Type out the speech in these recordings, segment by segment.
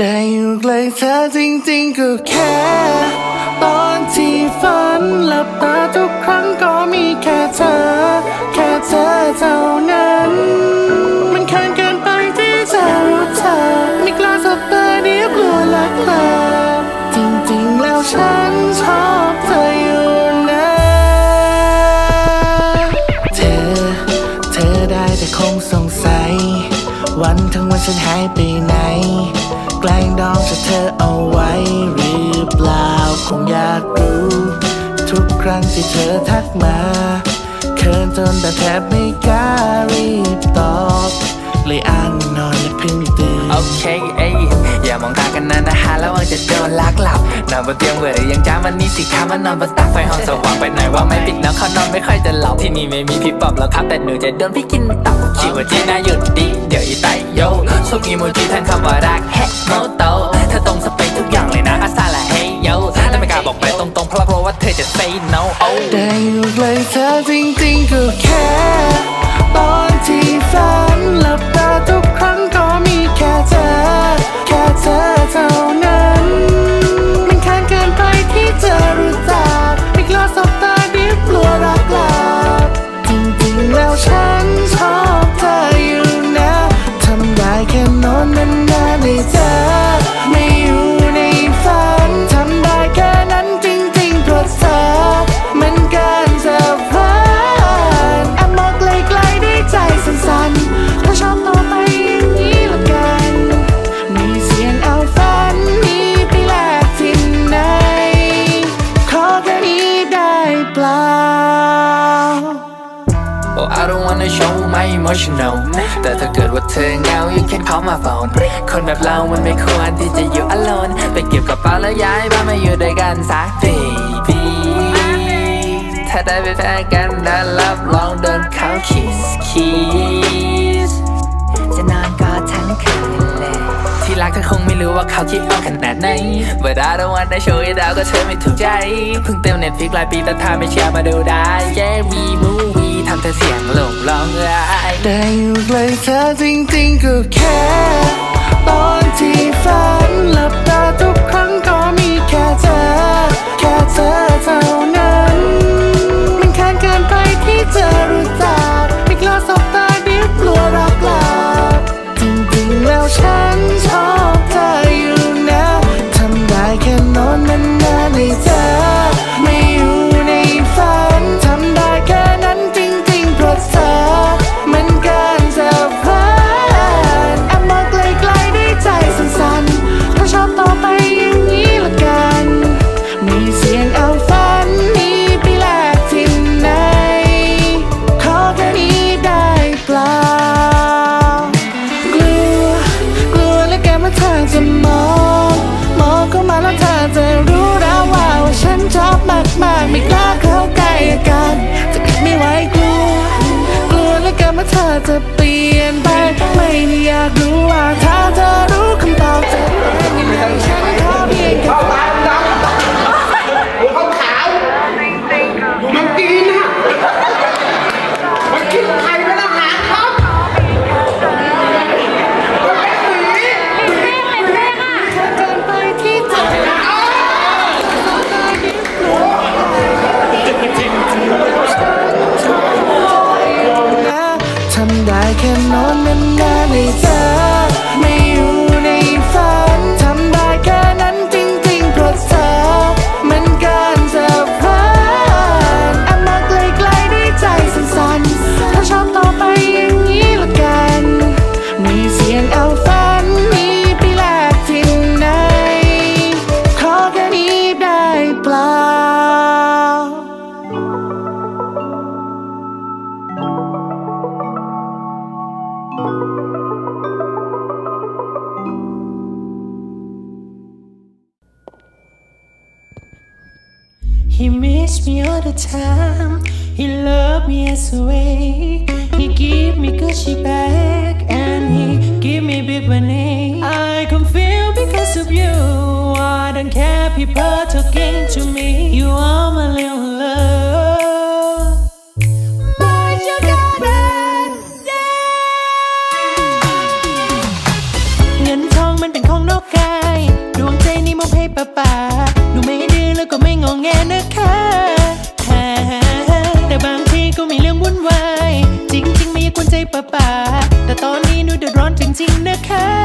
ได้อยู่ใกล้เธอจริงๆก็แค่ ตอนที่ฝันหลับตาทุกครั้งก็มีแค่เธอ แค่เธอเท่านั้น มันเคินเกินไปที่จะรู้เธอไม่กล้าสบตาเดียวกลัวลักลอจริงๆแล้วฉันชอบเธออยู่นะเธอ เธอได้แต่คงสงสัย วันทั้งวันฉันหายไปไหน แกล้งดองจะเธอเอาไว้หรือเปล่าคงอยากรู้ ทุกครั้งที่เธอทักมาเขินจนแต่แทบไม่กล้ารีบตอบเลย จะโดนลักหลับนอนบนเตียงเบื่อหรือยังจ้ามันนี่สิคะมันนอนบนตักไฟห้องสว่างไปไหนว่าไม่ปิดน้ำเขานอนไม่ค่อยจะหลับที่นี่ไม่มีพี่ปอบหรอกครับแต่หนูจะโดนพี่กินตับคิดว่าที่น่าหยุดดีเดี๋ยวอีไตโยส่งอีโมจิแทนคำว่ารักแฮะโมโตเธอตรงสเปคทุกอย่างเลยนะอาซาละเฮโยแต่ไม่กล้าบอกไปตรงๆเพราะกลัวว่าเธอจะ say no oh ได้อยู่ใกล้เธอจริงๆก็แค่ emotional แต่ถ้าเกิดว่าเธอเหงา you can call my phone คนแบบเรามันไม่ควรที่จะอยู่ alone ไปเก็บกระเป๋าแล้วย้ายบ้านมาอยู่ด้วยกันซะ baby ถ้าได้เป็นแฟนกันนะรับรองโดนเขา kiss kiss จะนอนกอดทั้งคืนเลยที่รักเธอคงไม่รู้ว่าเขาคิดเอาขนาดไหน But I don't wanna show it out ก็เธอไม่ถูกใจ เพิ่งเต็มเน็ตฟิกหลายปีแต่ถ้าไม่เชื่อมาดูได้ Yeah we movie ทำเธอเสียงหลงร้องไห้ แต่อยู่ใกล้เธอจริงๆก็แค่ ตอนที่ฝันหลับ He miss me all the time. He love me as a way. He give me Gucci bag and he give me big money. I can feel because of you. I don't care people talking to me. You are ริง ๆ นะคะ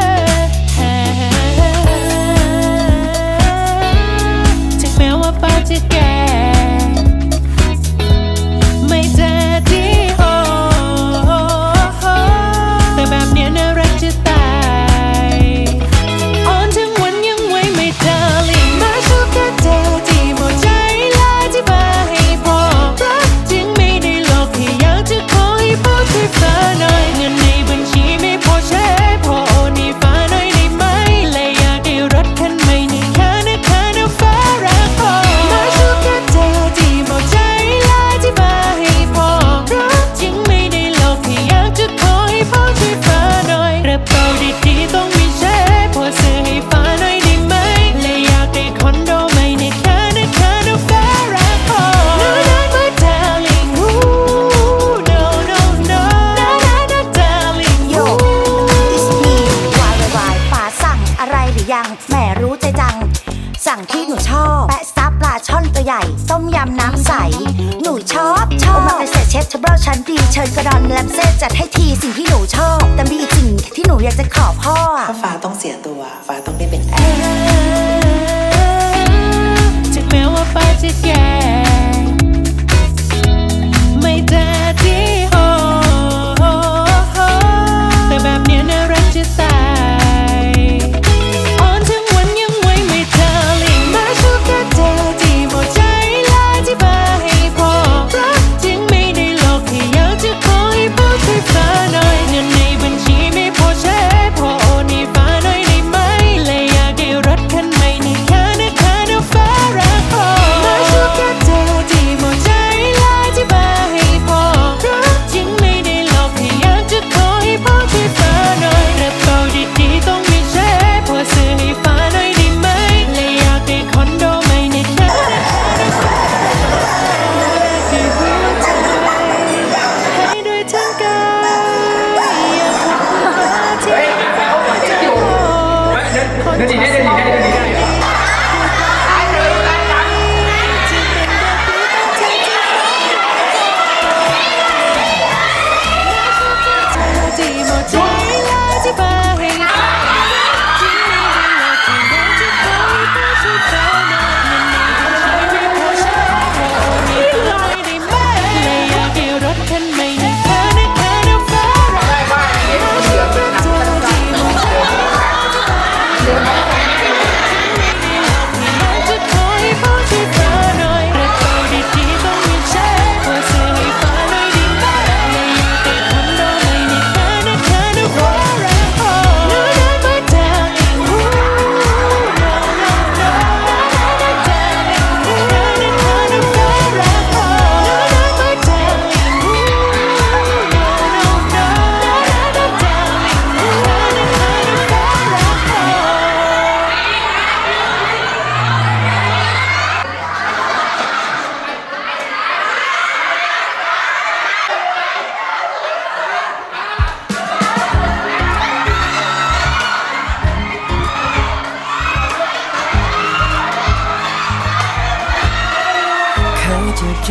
เชิญกระดอนแลมเซ่จัดให้ทีสิ่งที่หนูชอบ แต่มีอีกสิ่งที่หนูอยากจะขอพ่อฟ้าต้องเสียตัว ฟ้าต้องได้เป็น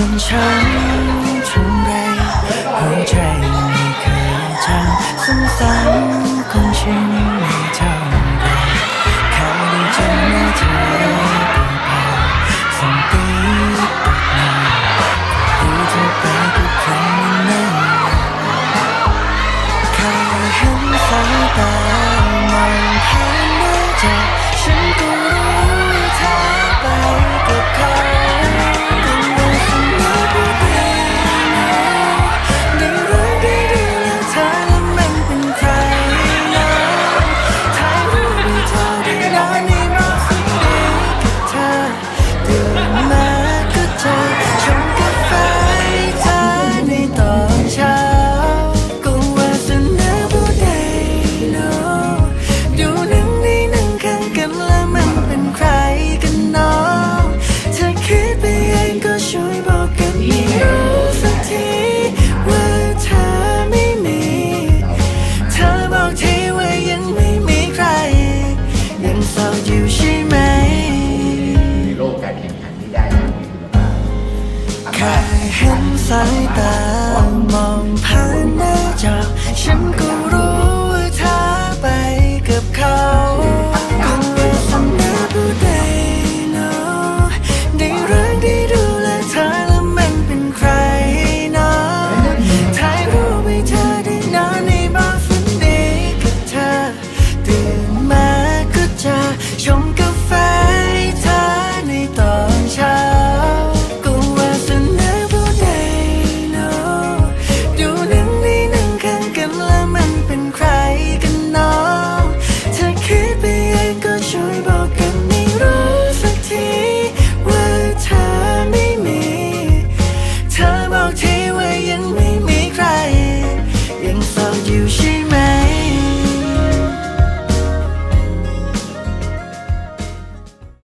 นช้ำเท่าไรหัวใจไม่เคยจางสงสารคนชิน อยู่ใช่ไหม ในโลกการแข่งขันที่ได้อย่างมีคุณภาพใครเห็นสายตา